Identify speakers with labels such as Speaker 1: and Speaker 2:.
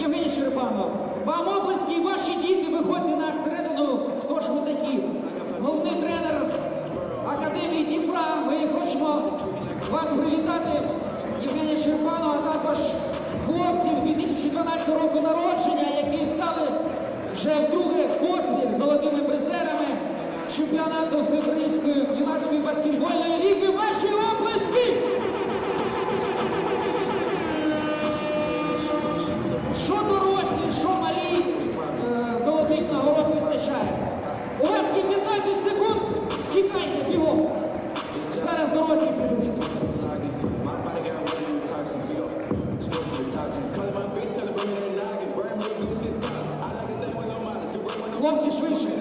Speaker 1: Євген Щербанов, вам облиски, ваші діти виходьте на середину. Хто ж ви такі? Головний тренер Академії Дніпра. Ми хочемо вас привітати, Євгенія Щербанова, а також хлопців 2012 року народження, які стали вже вдруге поспіль золотими призерами чемпіонату всеукраїнської юнацької баскетболу. Хлопці швидше.